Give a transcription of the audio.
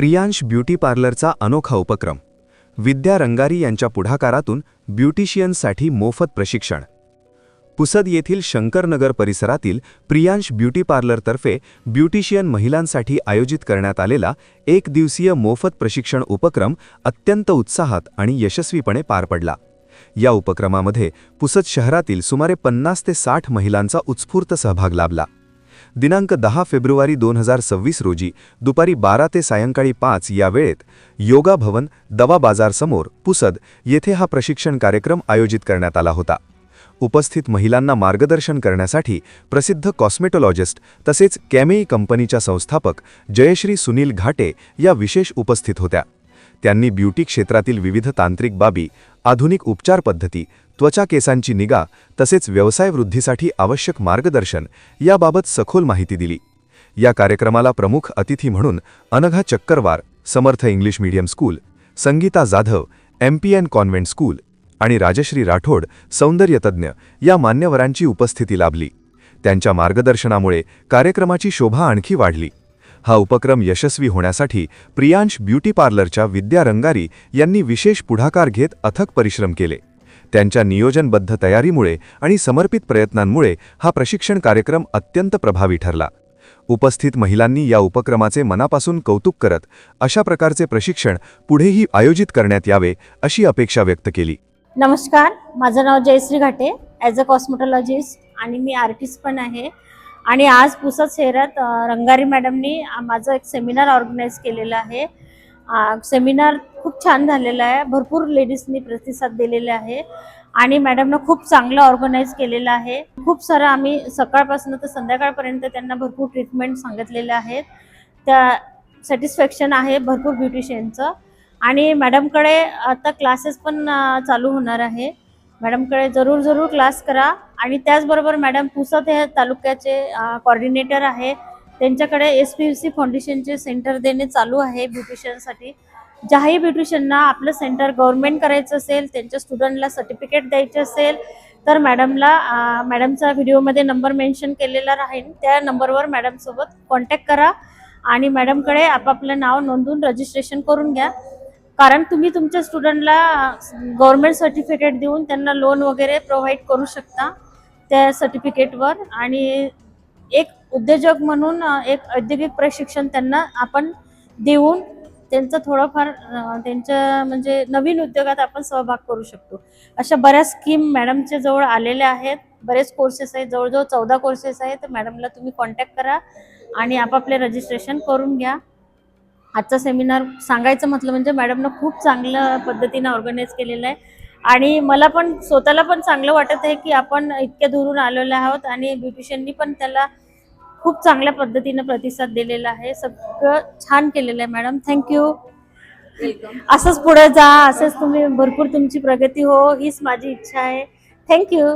Priyansh beauty पार्लरचा अनोखा उपक्रम. विद्या रंगारी यांच्या पुढाकारातून ब्युटिशियन्ससाठी मोफत प्रशिक्षण. पुसद येथील शंकरनगर परिसरातील प्रियांश ब्युटी पार्लरतर्फे ब्युटिशियन महिलांसाठी आयोजित करण्यात आलेला एक दिवसीय मोफत प्रशिक्षण उपक्रम अत्यंत उत्साहात आणि यशस्वीपणे पार पडला. या उपक्रमामध्ये पुसद शहरातील सुमारे पन्नास ते साठ महिलांचा उत्स्फूर्त सहभाग लाभला. दिनांक दहा फेब्रुवारी दोन हजार सव्वीस रोजी दुपारी बारा ते सायंकाळी पाच या वेळेत योगा भवन दवा बाजारसमोर पुसद येथे हा प्रशिक्षण कार्यक्रम आयोजित करण्यात आला होता. उपस्थित महिलांना मार्गदर्शन करण्यासाठी प्रसिद्ध कॉस्मेटॉलॉजिस्ट तसेच कॅमेई कंपनीच्या संस्थापक जयश्री सुनील घाटे या विशेष उपस्थित होत्या. त्यांनी ब्युटी क्षेत्रातील विविध तांत्रिक बाबी आधुनिक उपचार पद्धती त्वचा केसांची निगा तसेच व्यवसाय वृद्धीसाठी आवश्यक मार्गदर्शन याबाबत सखोल माहिती दिली. या कार्यक्रमाला प्रमुख अतिथी म्हणून Anagha Chakkarwar Samarth English medium school Sangeeta Jadhav M P N convent school आणि राजश्री राठोड सौंदर्यतज्ञ या मान्यवरांची उपस्थिती लाभली. त्यांच्या मार्गदर्शनामुळे कार्यक्रमाची शोभा आणखी वाढली. हा उपक्रम यशस्वी होण्यासाठी प्रियांश ब्युटी पार्लरच्या विद्या रंगारी यांनी विशेष पुढाकार घेत अथक परिश्रम केले. त्यांच्या नियोजनबद्ध तयारीमुळे आणि समर्पित प्रयत्नांमुळे हा प्रशिक्षण कार्यक्रम अत्यंत प्रभावी ठरला. उपस्थित महिलांनी या उपक्रमाचे मनापासून कौतुक करत अशा प्रकारचे प्रशिक्षण पुढेही आयोजित करण्यात यावे अशी अपेक्षा व्यक्त केली. नमस्कार माझं नाव Jayashree Ghate as a cosmetologist आणि मी आर्टिस्ट पण आहे. आणि आज पुसद शहरात रंगारी मॅडमनी माझं एक सेमिनार ऑर्गनाईज केलेलं आहे. सेमिनार खूप छान झालेला आहे. भरपूर लेडीजनी प्रतिसाद दिलेला आहे. आणि मॅडमनं खूप चांगलं ऑर्गनाईज केलेलं आहे. खूप सारं आम्ही सकाळपासून तर संध्याकाळपर्यंत त्यांना भरपूर ट्रीटमेंट सांगितलेले आहेत त्या सॅटिस्फॅक्शन आहे भरपूर ब्युटिशियनचं आणि मॅडमकडे आता क्लासेस पण चालू होणार आहे. मॅडमकडे जरूर जरूर क्लास करा. आणि त्याचबरोबर मॅडम पुसत हे तालुक्याचे कॉर्डिनेटर आहे. त्यांच्याकडे एस पी सी फाउंडेशनचे सेंटर देणे चालू आहे ब्युटिशियनसाठी ज्याही ब्युटिशियनना आपलं सेंटर गव्हर्नमेंट करायचं असेल त्यांच्या स्टुडंटला सर्टिफिकेट द्यायचे असेल तर मॅडमला मॅडमचा व्हिडिओमध्ये नंबर मेन्शन केलेला राहील त्या नंबरवर मॅडमसोबत कॉन्टॅक्ट करा. आणि मॅडमकडे आपापलं नाव नोंदवून रजिस्ट्रेशन करून घ्या. कारण तुम्ही तुमच्या स्टुडंटला गव्हर्नमेंट सर्टिफिकेट देऊन त्यांना लोन वगैरे प्रोव्हाइड करू शकता त्या सर्टिफिकेटवर आणि एक उद्योजक म्हणून एक औद्योगिक प्रशिक्षण त्यांना आपण देऊन त्यांचं थोडंफार त्यांच्या म्हणजे नवीन उद्योगात आपण सहभाग करू शकतो. अशा बऱ्याच स्कीम मॅडमच्या जवळ आलेल्या आहेत. बरेच कोर्सेस आहेत. जवळजवळ चौदा कोर्सेस आहेत. तर मॅडमला तुम्ही कॉन्टॅक्ट करा आणि आपापले रजिस्ट्रेशन करून घ्या. आजचा सेमिनार सांगायचं म्हटलं म्हणजे मॅडमनं खूप चांगल्या पद्धतीनं ऑर्गनाईज केलेलं आहे. आणि मला पण स्वतःला पण चांगलं वाटत आहे की आपण इतक्या दुरून आलेलो आहोत आणि ब्युटिशियननी पण त्याला खूप चांगल्या पद्धतीनं प्रतिसाद दिलेला आहे. सगळं छान केलेलं आहे मॅडम थँक्यू असंच पुढे जा असंच तुम्ही भरपूर तुमची प्रगती हो हीच माझी इच्छा आहे. थँक्यू